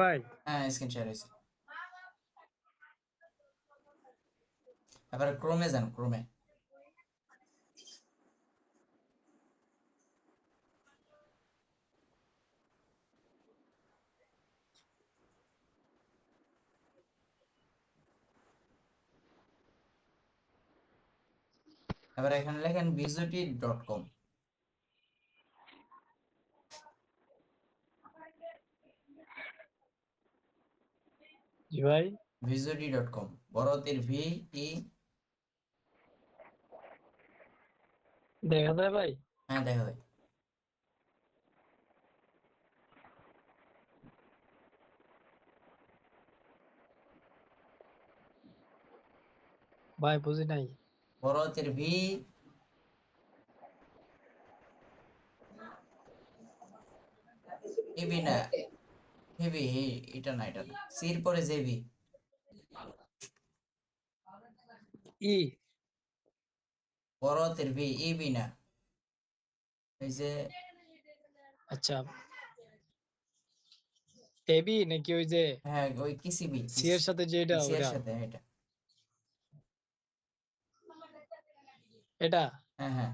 ভাই। হ্যাঁ screen share হয়েছে। এবারে ক্রোমে যান ক্রোমে এবার এখানে লেখেন ভিজিটি ডট কম জি ভাই। ভিজিটি ডট কম বড়তির ভি ই দেখা যায় ভাই? হ্যাঁ দেখা যায়। ভাই বুঝি নাই। বড়তির ভি এবি না হেভি এটা না এটা সির পরে জেবি ই। বড়তির ভি এবি না। এই যে আচ্ছা। এবি নাকি ওই যে হ্যাঁ ওই কিসিবি সি এর সাথে যে এটা ওটা সাথে এটা। এটা? হ্যাঁ হ্যাঁ।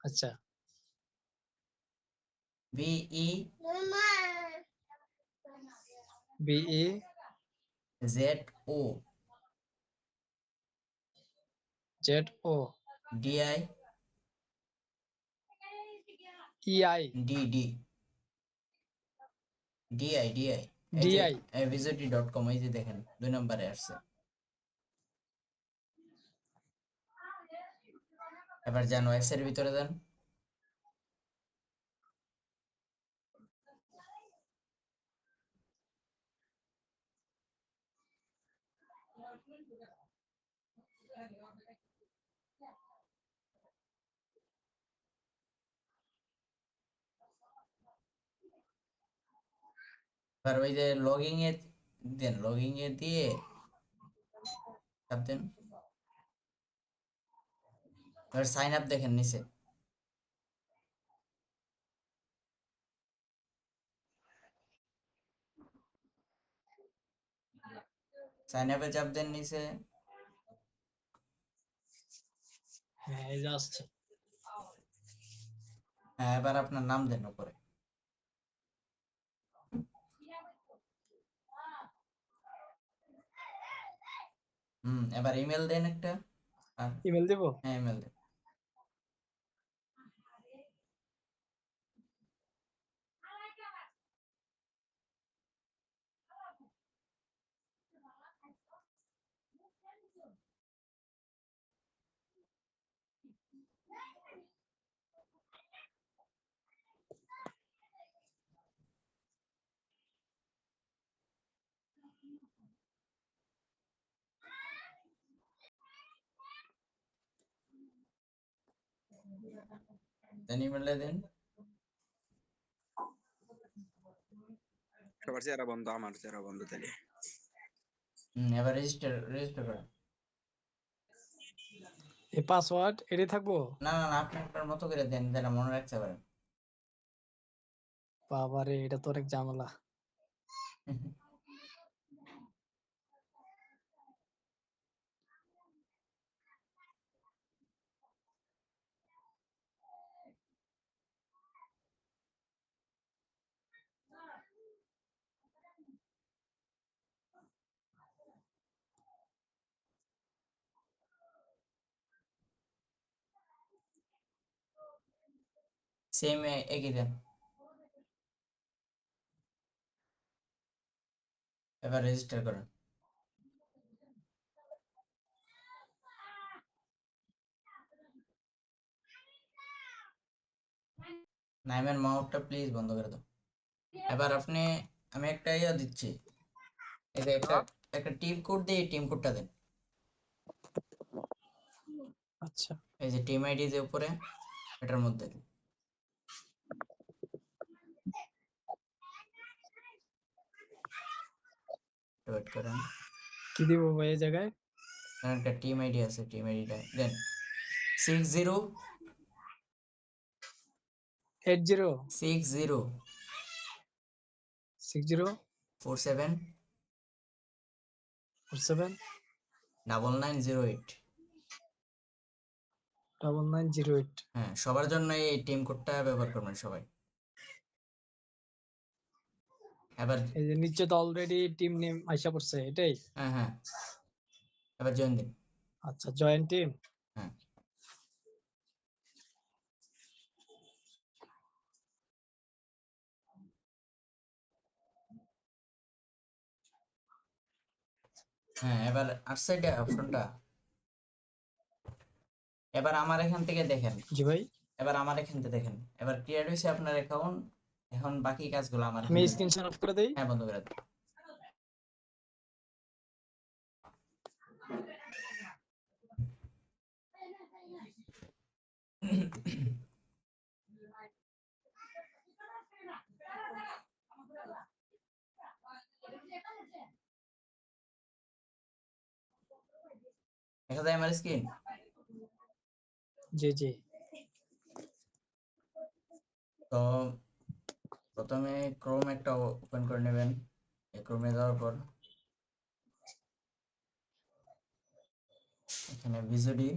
আচ্ছা। B E B E Z O Z O D I E I D D D I D I DI VGT dot com এই যে দেখেন দুই নম্বরে আসছে। এবার যান ওয়েক্স এর ভিতরে যান এবার ওই যে লগিং এ দেন লগিং এ দিয়ে চাপ দেন এবার সাইন আপ দেখেন নিচে সাইন আপে চাপ দেন নিচে। হ্যাঁ এই আসছে। হ্যাঁ এবার আপনার নাম দেন উপরে। হুম এবার ইমেল দেন একটা। ইমেল দেব? হ্যাঁ ইমেল দেন দেন ইমেলে দেন সবার চেহারা বন্ধ আমার চেহারা বন্ধ তাহলে। হুম এবার রেজিস্টার রেজিস্টার করেন। এই পাসওয়ার্ড এটাই থাকব? না না না আপনি আপনার মতো করে দেন যেন মনে রাখতে পারেন। বাবারে এটা তো অনেক ঝামেলা। সেম একই দেন। এবার রেজিস্টার করেন। নাইমের মাউথটা প্লিজ বন্ধ করে দাও। এবার আপনি আমি একটা ইয়া দিচ্ছি। যে একটা একটা টিম কোড দিয়ে টিম কোডটা দেন। আচ্ছা। এই যে টিম আইডি যে উপরে এটার মধ্যে। দিন। করেন। কি দিব ভাই এই জায়গায়? এখানে একটা টিম আইডি আছে টিম আইডিটা দেন six zero eight zero six zero six zero four seven four seven double nine zero eight double nine zero eight হ্যাঁ সবার জন্য এই টিম কোডটা ব্যবহার করবেন সবাই। এবার এই যে নিচে তো অলরেডি টিম নেম আইসা পড়ছে এটাই? হ্যাঁ হ্যাঁ। এবার জয়েন দিন। আচ্ছা জয়েন্ট টিম হ্যাঁ। হ্যাঁ এবার আসছে এটা অপশনটা এবার আমার এখান থেকে দেখেন। জি ভাই। এবার আমার এখান থেকে দেখেন। এবার ক্রিয়েট হয়েছে আপনার অ্যাকাউন্ট এখন বাকি কাজগুলো আমার আমি স্ক্রিনশট অফ করে দেই। হ্যাঁ বন্ধ করে। দেখা যায় আমার স্ক্রিন জি জি। তো প্রথমে ক্রোম একটা ওপেন করে নেবেন। ক্রোমে যাওয়ার পর এখানে ভিজিডি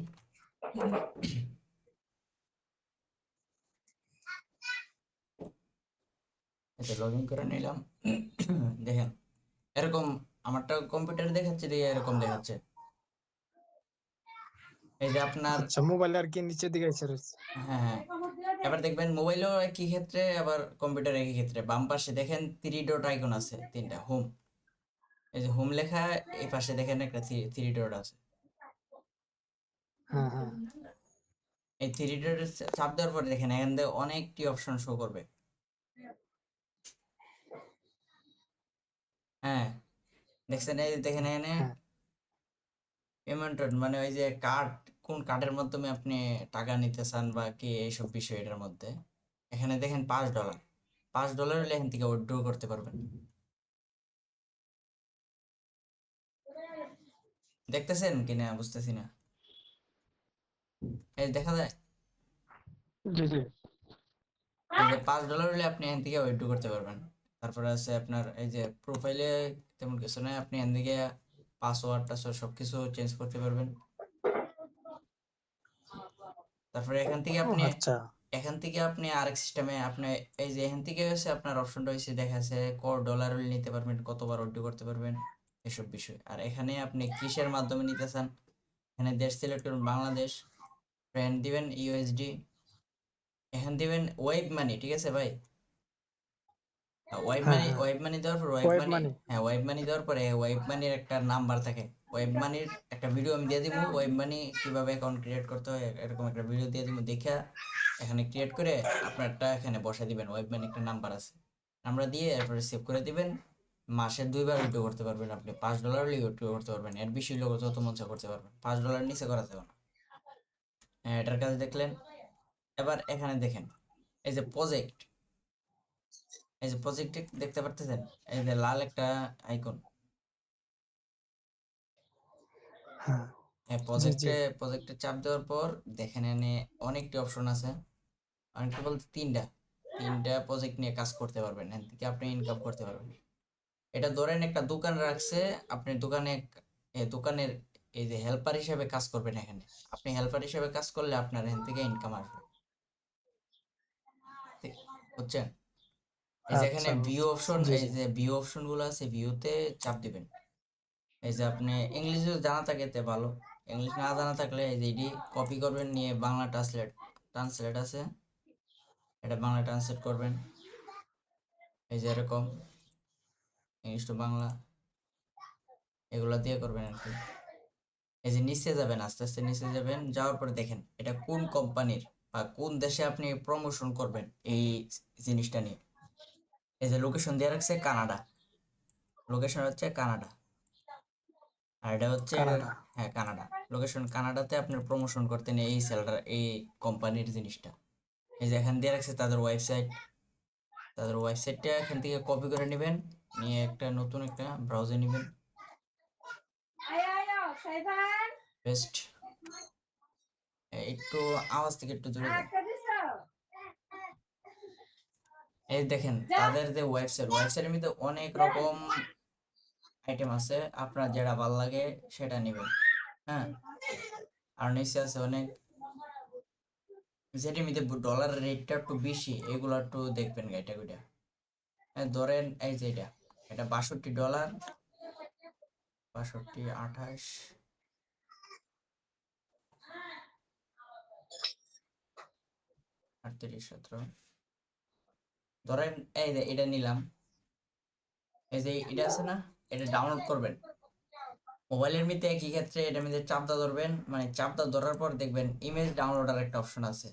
এতে লগ ইন করে নিলাম। দেখেন এরকম আমারটা কম্পিউটার দেখাচ্ছে দিয়ে এরকম দেখাচ্ছে। এই যে আপনার আচ্ছা মোবাইল আর কি নিচের দিকে হ্যাঁ হ্যাঁ। এবার দেখবেন মোবাইলেও একই ক্ষেত্রে আবার কম্পিউটার একই ক্ষেত্রে। বাম পাশে দেখেন থ্রি ডট আইকন আছে তিনটা হোম এই যে হোম লেখা এই পাশে দেখেন একটা থ্রি ডট আছে। হ্যাঁ হ্যাঁ। এই থ্রি ডট চাপ দেওয়ার পরে দেখেন এখান থেকে অনেকটি অপশন শো করবে। হ্যাঁ দেখছেন? এই যে দেখেন এখানে হ্যাঁ। পেমেন্ট মানে ওই যে কার্ড কোন কার্ডের মাধ্যমে আপনি টাকা নিতে চান বা কি এইসব বিষয় এটার মধ্যে? এখানে দেখেন পাঁচ ডলার পাঁচ ডলার হলে এখান থেকে উইথড্র করতে পারবেন। দেখতেছেন কিনা বুঝতেছি না। এই দেখা যায়? জি জি। এই যে পাঁচ ডলার হলে আপনি এখান থেকে উইথড্র করতে পারবেন। তারপরে আছে আপনার এই যে প্রোফাইলে তেমন কিছু নাই। আপনি এখান থেকে পাসওয়ার্ড টাসওয়ার্ড সবকিছু চেঞ্জ করতে পারবেন। তারপরে এখান থেকে আপনি আচ্ছা। এখান থেকে আপনি আরেক সিস্টেমে আপনি এই যে এখান থেকে হচ্ছে আপনার অপশনটা হয়েছে দেখাচ্ছে ক ডলার নিতে পারবেন কতবার উইথড্র করতে পারবেন এসব বিষয়। আর এখানে আপনি কিসের মাধ্যমে নিতে চান? এখানে দেশ সিলেক্ট করুন বাংলাদেশ ফ্রেন্ড দিবেন ইউএসডি এখান দিবেন ওয়েব মানি ঠিক আছে ভাই? Web money. ওয়েব মানি দেওয়ার পর ওয়েব মানি হ্যাঁ ওয়েব মানি দেওয়ার পরে ওয়েব মানির একটা নাম্বার থাকে। ওয়েব মানির একটা ভিডিও আমি দিয়ে দিব ওয়েব মানি কীভাবে অ্যাকাউন্ট ক্রিয়েট করতে হয়, এরকম একটা ভিডিও দিয়ে দিব, দেখে এখানে ক্রিয়েট করে আপনারটা এখানে বসে দিবেন ওয়েব মানি একটা নাম্বার আছে। নাম্বার দিয়ে এরপরে সেভ করে দিবেন, মাসে দুইবার উইথড্র করতে পারবেন আপনি, পাঁচ ডলার হলে উইথড্র করতে পারবেন, এর বেশি লোক যত মন করতে পারবেন, পাঁচ ডলার নিচে করা যাবে না। হ্যাঁ এটার কাছে দেখলেন, এবার এখানে দেখেন, এই যে প্রজেক্ট এই যে প্রজেক্ট দেখতে পারতেছেন, এই যে লাল একটা আইকন হ্যাঁ। হ্যাঁ প্রজেক্টে প্রজেক্টে চাপ দেওয়ার পর দেখেন এনে অনেকটি অপশন আছে। অনেকটা বলতে তিনটা তিনটা প্রজেক্ট নিয়ে কাজ করতে পারবেন এখান থেকে আপনি ইনকাম করতে পারবেন। এটা ধরেন একটা দোকান রাখছে আপনি দোকানে দোকানের এই যে হেল্পার হিসেবে কাজ করবেন এখানে। আপনি হেল্পার হিসেবে কাজ করলে আপনার এখান থেকে ইনকাম আসবে। বুঝছেন? এই যে এখানে আচ্ছা, ভিউ অপশন জি, এই। যে ভিউ অপশনগুলো আছে ভিউতে চাপ দিবেন। এই যে আপনি ইংলিশ জানা থাকে তে ভালো। ইংলিশ না জানা থাকলে এই যে এটি কপি করবেন, নিয়ে বাংলা ট্রান্সলেট ট্রান্সলেট আছে। এটা বাংলা ট্রান্সলেট করবেন। এই যে এরকম ইংলিশ টু বাংলা, এগুলো দিয়ে করবেন আর কি। এই যে নিচে যাবেন, আস্তে আস্তে নিচে যাবেন, যাওয়ার পরে দেখেন এটা কোন কোম্পানির বা কোন দেশে আপনি প্রমোশন করবেন এই জিনিসটা নিয়ে। এই যে লোকেশন দিয়ে রাখছে কানাডা। লোকেশন হচ্ছে কানাডা। আর এটা হচ্ছে হ্যাঁ কানাডা। লোকেশন কানাডাতে আপনার প্রমোশন করতে নেই এই সেলটার এই কোম্পানির জিনিসটা। এই যে এখান দিয়ে রাখছে তাদের ওয়েবসাইট তাদের ওয়েবসাইটটা এখান থেকে কপি করে নেবেন নিয়ে একটা নতুন একটা ব্রাউজার নেবেন। বেস্ট একটু আওয়াজ থেকে একটু দূরে। এই দেখেন তাদের যে ওয়েবসাইট ওয়েবসাইটের মধ্যে অনেক রকম আইটেম আছে, আপনার যেটা ভালো লাগে সেটা নেবেন হ্যাঁ? আর নিচে আছে অনেক যেটির মিতে ডলার রেটটা একটু বেশি, এগুলো একটু দেখবেন এটা ওইটা হ্যাঁ ধরেন এই যে এটা এটা বাষট্টি ডলার বাষট্টি আঠাশ। আটত্রিশ, সতেরো। ধরেন এই যে এটা নিলাম, এই যে এটা আছে না? এটা ডাউনলোড করবেন। মোবাইলের মধ্যে একই ক্ষেত্রে এটা মধ্যে চাপটা ধরবেন মানে চাপটা ধরার পর দেখবেন ইমেজ ডাউনলোডার একটা অপশন আছে।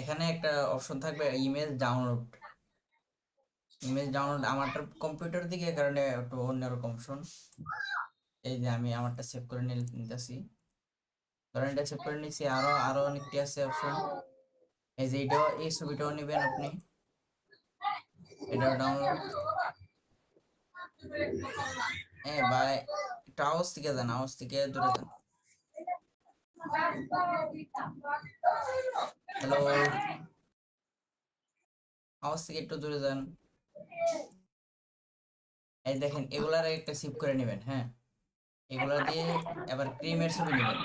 এখানে একটা অপশন থাকবে ইমেজ ডাউনলোড ইমেজ ডাউনলোড আমারটা কম্পিউটার দিকে কারণে একটু অন্যরকম অপশন এই যে আমি আমারটা সেভ করে নিতেছি। ধরেন এটা সেভ করে নিছি, আরও আরও অনেকটি আছে অপশন এই যে এটাও এই ছবিটাও নেবেন আপনি। এটাও ডাউনলোড হ্যাঁ ভাই, একটু আওয়াজ থেকে যান আওয়াজ থেকে দূরে যান হ্যালো আওয়াজ থেকে একটু দূরে যান। এই দেখেন, এগুলার একটা সেভ করে নেবেন হ্যাঁ। এগুলা দিয়ে এবার ক্রিমের ছবি নেবেন।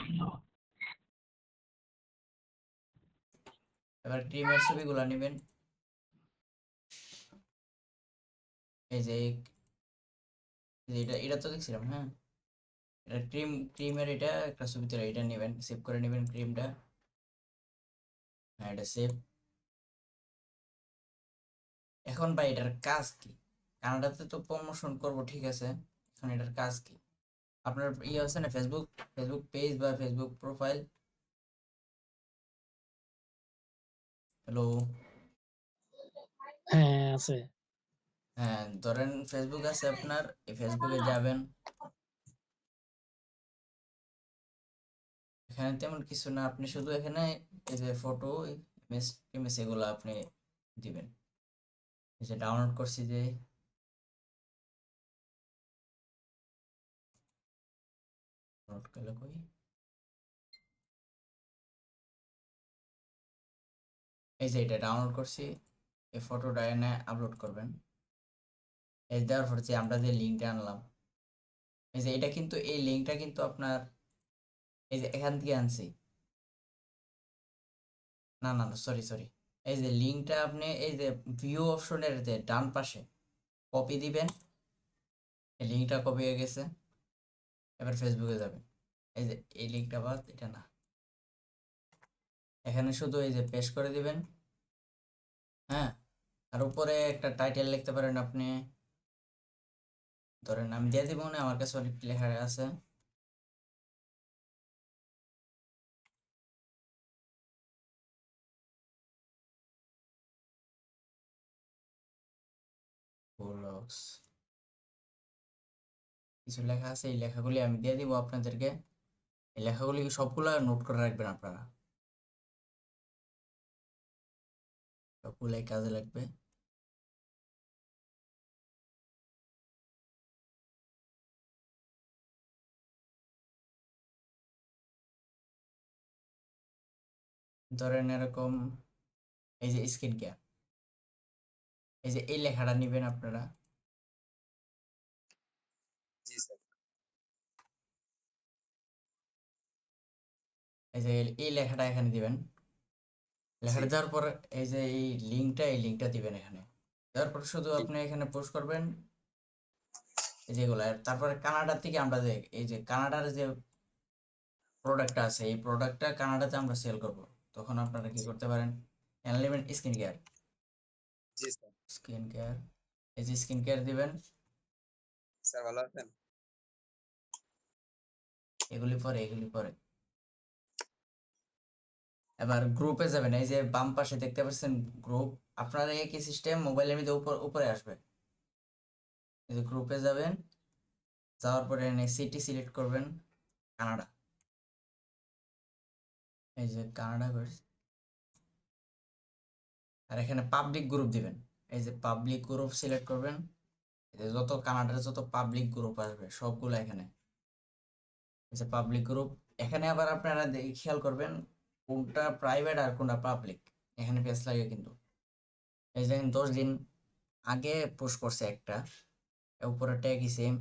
এবার ক্রিমের ছবিগুলো নেবেন। এই যে এটা এটা তো দেখছিলাম হ্যাঁ। এটা ক্রিম ক্রিমের এটা, একটা ছবি তোলা, এটা নেবেন সেভ করে নেবেন ক্রিমটা হ্যাঁ এটা সেভ এখন ভাই, এটার কাজ কি? কানাডাতে তো প্রমোশন করব, ঠিক আছে। এখন এটার কাজ কি? আপনার ইয়ে আছে না ফেসবুক ফেসবুক পেজ বা ফেসবুক প্রোফাইল হ্যালো হ্যাঁ আছে। হ্যাঁ ধরেন ফেসবুক আছে আপনার, এই ফেসবুকে যাবেন। এখানে তেমন কিছু না, আপনি শুধু এখানে এই যে ফটো ইমেজ টিমেজ এগুলো আপনি দিবেন। এই যে ডাউনলোড করছি যে। এই যে এটা ডাউনলোড করছি, এই ফটোটা এনে আপলোড করবেন। এই দেওয়ার পর যে আমরা যে লিঙ্কটা আনলাম, এই যে এটা কিন্তু, এই লিঙ্কটা কিন্তু আপনার, এই যে এখান থেকে আনছি। না না না সরি সরি এই যে লিঙ্কটা আপনি, এই যে ভিউ অপশনের যে ডান পাশে কপি দিবেন। এই লিঙ্কটা কপি হয়ে গেছে। এবার ফেসবুকে যাবেন। এই যে এই লিঙ্কটা বাদ, এটা না। এখানে শুধু এই যে পেস্ট করে দিবেন। হ্যাঁ? আর উপরে একটা টাইটেল লিখতে পারেন আপনি। ধরেন আমি দিয়ে দিব না, আমার কাছে অনেক লেখা আছে। কিছু লেখা আছে, এই লেখাগুলি আমি দিয়ে দিব আপনাদেরকে। এই লেখাগুলি সবগুলা নোট করে রাখবেন আপনারা। সবগুলাই কাজে লাগবে। ধরেন এরকম এই যে স্কিন কেয়ার এই যে এই লেখাটা নেবেন আপনারা। এই যে এই লেখাটা এখানে দিবেন। লেখাটা দেওয়ার পর এই যে এই লিঙ্কটা এই লিঙ্কটা দিবেন এখানে। দেওয়ার পর শুধু আপনি এখানে পোস্ট করবেন। এই যেগুলো তারপরে কানাডা থেকে আমরা যে এই যে কানাডার যে প্রোডাক্টটা আছে এই প্রোডাক্টটা কানাডাতে আমরা সেল করব। তখন আপনারা কি করতে পারেন? এনলিমেন্ট স্কিন কেয়ার স্কিন কেয়ার এই যে স্কিন কেয়ার দিবেন। স্যার ভালো আছেন? এগুলি পরে এগুলি পরে। এবার গ্রুপে যাবেন। এই যে বাম পাশে দেখতে পাচ্ছেন গ্রুপ আপনার একই সিস্টেম মোবাইলের মধ্যে উপর উপরে আসবে। এই যে গ্রুপে যাবেন। যাওয়ার পরে সিটি সিলেক্ট করবেন কানাডা এই যে কানাডা করে আর এখানে পাবলিক গ্রুপ দিবেন। এই যে পাবলিক গ্রুপ সিলেক্ট করবেন। যত কানাডার যত পাবলিক গ্রুপ আসবে, সবগুলো এখানে। এই যে পাবলিক গ্রুপ এখানে আবার আপনারা খেয়াল করবেন কোনটা প্রাইভেট আর কোনটা পাবলিক এখানে পেজ লাগে কিন্তু। এই যে দশ দিন আগে পোস্ট করছে একটা উপরে ট্যাগই সেম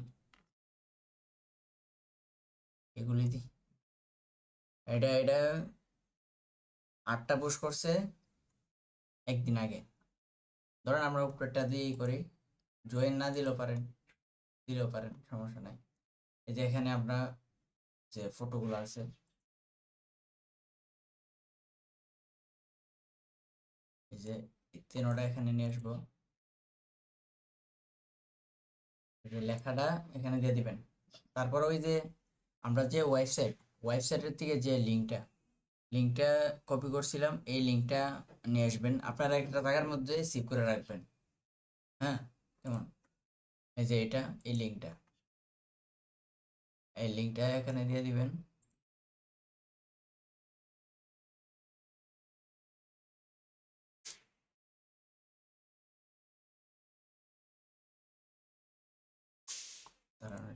এগুলি দি। এটা এটা আটটা পোস্ট করছে একদিন আগে। ধরেন আমরা উপরেরটা দিয়েই করি। জয়েন না দিলেও পারেন দিলেও পারেন, সমস্যা নাই। এই যে এখানে আপনার যে ফটোগুলো আছে। এই যে তিনোটা এখানে নিয়ে আসব। লেখাটা এখানে দিয়ে দিবেন। তারপর ওই যে আমরা যে ওয়েবসাইট ওয়েবসাইটের থেকে যে লিঙ্কটা লিঙ্কটা কপি করছিলাম, এই লিঙ্কটা নিয়ে আসবেন। আপনারা একটা জায়গার মধ্যে সেভ করে রাখবেন। হ্যাঁ? কেমন? এই যে এটা, এই লিঙ্কটা এই লিঙ্কটা এখানে দিয়ে দিবেন।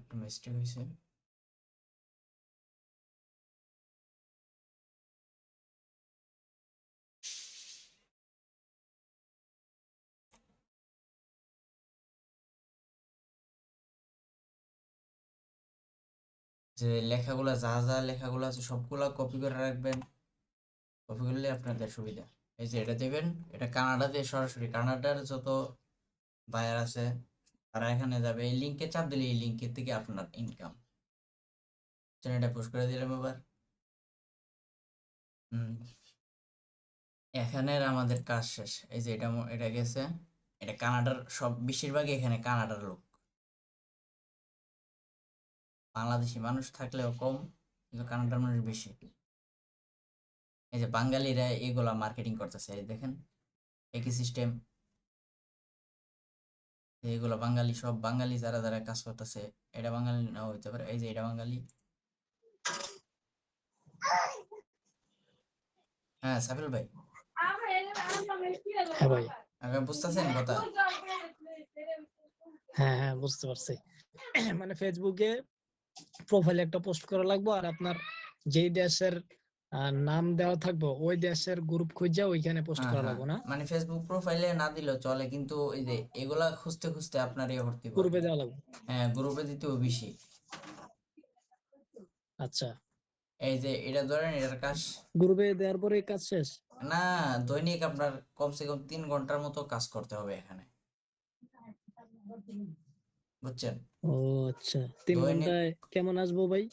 একটু মিস্টেক হয়েছে। যে লেখাগুলো, যা যা লেখাগুলো আছে সবগুলা কপি করে রাখবেন। কপি করলে আপনাদের সুবিধা। এই যে এটা দেবেন এটা কানাডাতে সরাসরি কানাডার যত বায়ার আছে, তারা এখানে যাবে। এই লিঙ্কে চাপ দিলে এই লিঙ্কের থেকে আপনার ইনকাম চ্যানেলটা পোস্ট করে দিলাম এবার। এখানের আমাদের কাজ শেষ। এই যে এটা এটা গেছে। এটা কানাডার সব, বেশিরভাগই এখানে কানাডার লোক। বাংলাদেশি মানুষ থাকলেও কম কিন্তু কানাডার মানুষ বেশি। এই যে বাঙালিরা এগুলা মার্কেটিং করতেছে এই দেখেন একই সিস্টেম এইগুলা বাঙালি সব বাঙালি যারা যারা কাজ করতেছে এটা বাঙালি নাও হইতে পারে। এই যে এটা বাঙালি। হ্যাঁ সাবিল ভাই। হ্যাঁ ভাই। বুঝতেছেন কথা? হ্যাঁ হ্যাঁ বুঝতে পারছি। মানে ফেসবুকে প্রোফাইলে একটা পোস্ট করা লাগবে আর আপনার যেই দেশের নাম দেওয়া থাকবে ওই দেশের গ্রুপ খুঁজে ওইখানে পোস্ট হ্যাঁ, করা হ্যাঁ। লাগবে না? মানে ফেসবুক প্রোফাইলে না দিলেও চলে কিন্তু এই যে এগুলা খুঁজতে খুঁজতে আপনার ইয়ে করতে। গ্রুপে দেওয়া লাগবে? হ্যাঁ গ্রুপে দিতেও বেশি। আচ্ছা। এই যে এটা ধরেন এটার কাজ গ্রুপে দেওয়ার পরে কাজ শেষ? না দৈনিক আপনার কমসে কম তিন ঘণ্টার মতো কাজ করতে হবে এখানে। বুঝছেন? ও আচ্ছা। তিন ঘন্টায় কেমন আসব ভাই?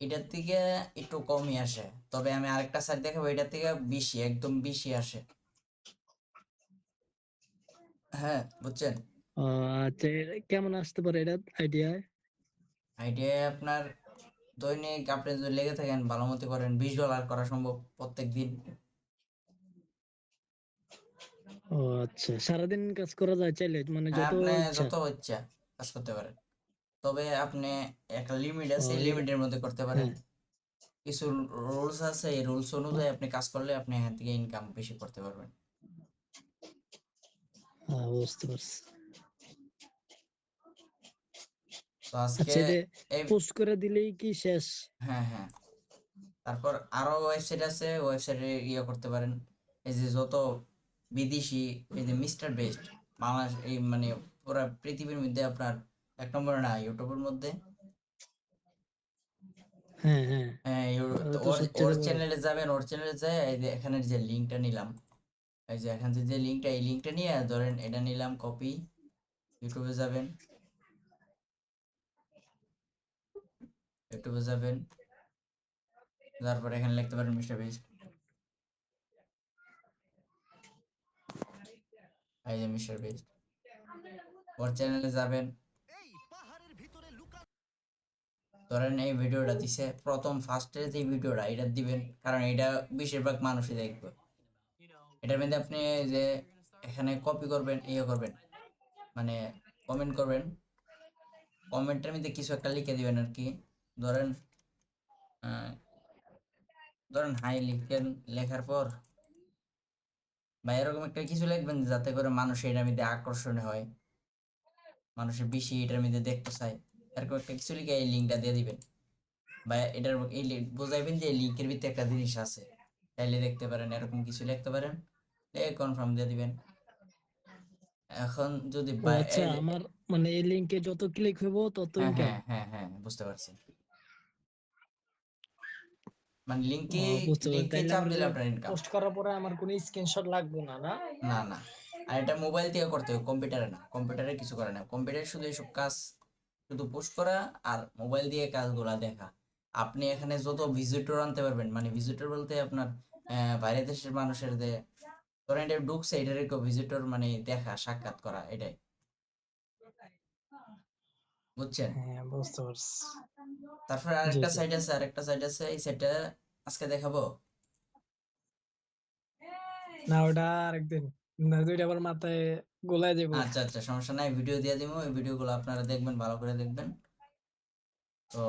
এটার থেকে একটু কমই আসে। তবে আমি আরেকটা সাইড দেখাবো এটার থেকে বেশি একদম বেশি আসে। হ্যাঁ বুঝছেন? আচ্ছা কেমন আসতে পারে এটা আইডিয়া আইডিয়া আপনার দৈনিক আপনি যদি লেগে থাকেন ভালো মতো করেন বিশ ডলার করা সম্ভব প্রত্যেক দিন ও আচ্ছা। সারাদিন কাজ করা যায় চাইলে মানে হ্যাঁ, যত যত ইচ্ছা। কাজ করতে পারেন। তবে আপনি একটা লিমিট আছে ও, লিমিটের মধ্যে করতে পারেন। কিছু রুলস আছে এই রুলস অনুযায়ী আপনি কাজ করলে আপনি এখান থেকে ইনকাম বেশি করতে পারবেন। হ্যাঁ, বুঝতে পারছি। তো আজকে আচ্ছা এটা এই পোস্ট করে দিলেই কি শেষ? হ্যাঁ হ্যাঁ। তারপর আরও ওয়েবসাইট আছে ওয়েবসাইটে ইয়ে করতে পারেন। এই যে যত বিদেশি এই যে মিস্টার বেস্ট বাংলাদেশ এই মানে পুরো পৃথিবীর মধ্যে আপনার এক নম্বরে না ইউটিউবের মধ্যে। হ্যাঁ হ্যাঁ। হ্যাঁ ইউ- ওরা ওর চ্যানেলে যাবেন ওর চ্যানেলে যায় এই যে এখানের যে লিঙ্কটা নিলাম। এই যে এখান থেকে যে লিঙ্কটা এই লিঙ্কটা নিয়ে ধরেন এটা নিলাম কপি ইউটিউবে যাবেন। ইউটিউবে যাবেন। তারপর এখানে লিখতে পারেন মিস্টার বেস্ট। এই যে মিস্টার বেস্ট। ওর চ্যানেলে যাবেন। ধরেন এই ভিডিওটা দিছে প্রথম ফার্স্টের যে ভিডিওটা এটা দিবেন কারণ এটা বেশিরভাগ মানুষই দেখবে। এটার মধ্যে আপনি যে এখানে কপি করবেন ইয়ে করবেন মানে কমেন্ট করবেন। কমেন্টের মধ্যে কিছু একটা লিখে দিবেন আর কি। ধরেন ধরেন হাই লিখেন লেখার পর বা এরকম একটা কিছু লিখবেন যাতে করে মানুষ এটার মধ্যে আকর্ষণ হয়। মানুষের বেশি এটার মধ্যে দেখতে চায় এরকম একটা কিছু লিখে এই লিঙ্কটা দিয়ে দিবেন। বা এটার এই বোঝাইবেন যে এই লিঙ্কের ভিতরে একটা জিনিস আছে। চাইলে দেখতে পারেন এরকম কিছু লিখতে পারেন। কনফার্ম দিয়ে দিবেন। এখন যদি আচ্ছা আমার মানে এই লিংকে যত ক্লিক হইব তত হ্যাঁ হ্যাঁ হ্যাঁ বুঝতে পারছি। মানে লিংকে লিংকে চাপ দিলে আপনার ইনকাম পোস্ট করার পরে আমার কোনো স্ক্রিনশট লাগবে না না? না না। আর এটা মোবাইল থেকে করতে হবে কম্পিউটারে না কম্পিউটারে কিছু করে না। কম্পিউটারে শুধু এইসব কাজ শুধু পোস্ট করা আর মোবাইল দিয়ে কাজগুলা দেখা। আপনি এখানে যত ভিজিটর আনতে পারবেন মানে ভিজিটর বলতে আপনার আহ, বাইরের দেশের মানুষের যে ধরেন এটা ঢুকছে এটার ভিজিটর মানে দেখা সাক্ষাৎ করা এটাই। বুঝছেন? হ্যাঁ বুঝতে পারছি। তারপরে আরেকটা জি। সাইট আছে আরেকটা সাইট আছে এই সাইটটা আজকে দেখাবো। না ওটা আরেকদিন। না, দুইটা আবার মাথায় গোলায় যাব আচ্ছা আচ্ছা সমস্যা নাই, ভিডিও দিয়ে দিব ওই ভিডিওগুলো আপনারা দেখবেন, ভালো করে দেখবেন। তো